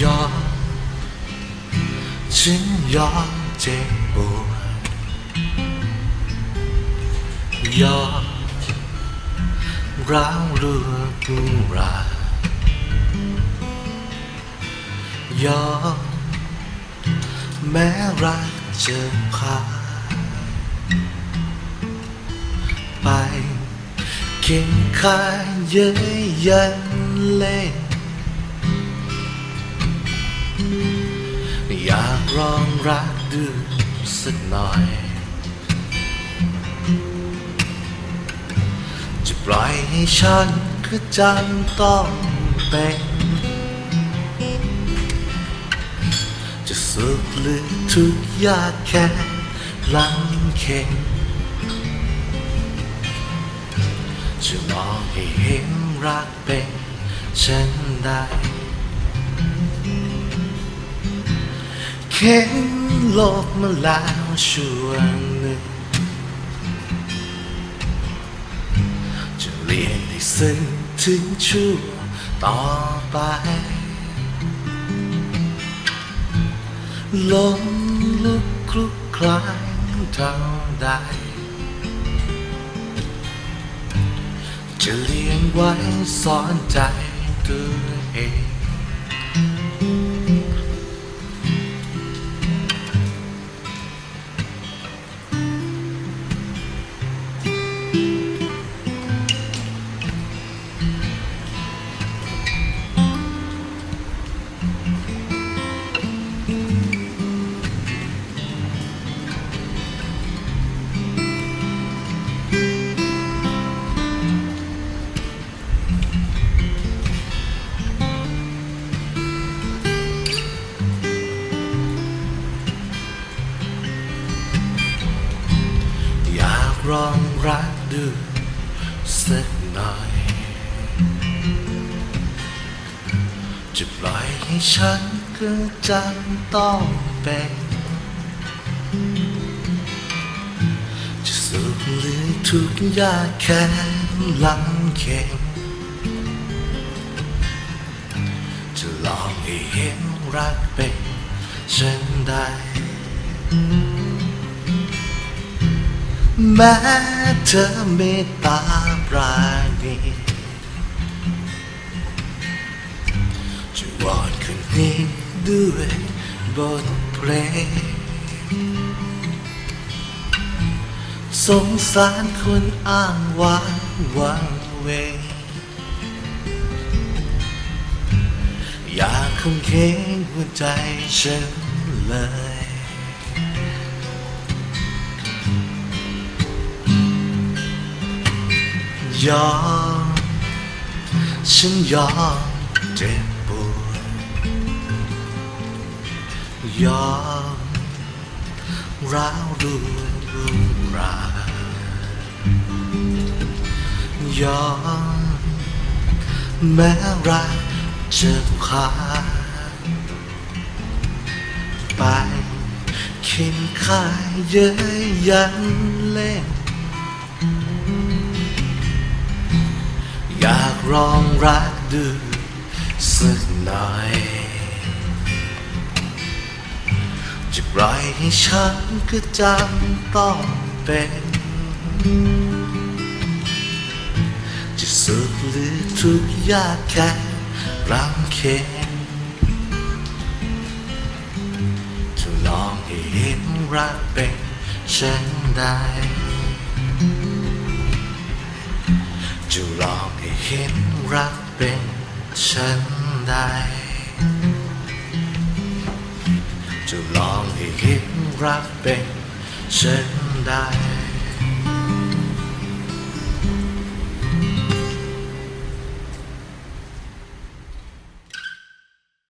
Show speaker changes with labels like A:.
A: ยอมฉันยอมเจ็บปวดยอมร้าวเรื่องรุรงยอมแม้รักจะพาไปเคียงข้างเย้ยยันเล่น อยากลองรักดูสักหน่อย จะปล่อยให้ฉันก็จำต้องเป็น จะสุขหรือทุกยากแค่หลังเข็งจะมองให้เห็นรักเป็นฉันได้ เข็นโลกมาแล้วช่วงหนึ่ง จะเรียนให้ซึ้งถึงชั่วต่อไปลมลุกคลุกคลายเท่าใด จะเลี้ยงไว้สอนใจตัวเอง อยากลองรักดูสักหน่อย จะปล่อยให้ฉันก็จำต้องเป็น จะสุขหรือทุกข์ยากแค่ลำเค็งจะลองให้เห็นรักเป็นฉันได้ แม้เธอเมตตาปราณีจะวอนคืนนี้ด้วยบทเพลง สงสารคนอ้างว้างวางเวงอยากคงเค้งหัวใจฉันเลย ยอม ฉันยอมเจ็บปวดยอมร้าวด้วยรุนแรงยอมแม้รักจะขาดไปเข็นค่ายเย้ยยันเล่น ลองรักดูสักหน่อยจะปล่อยให้ฉันก็จำต้องเป็นจะสุขหรือทุกยากแค่รังเค็นจะลองให้เห็นรักเป็นฉันได้ จะลองให้เห็นรักเป็นฉันได้จะลองให้เห็นรักเป็นฉันได้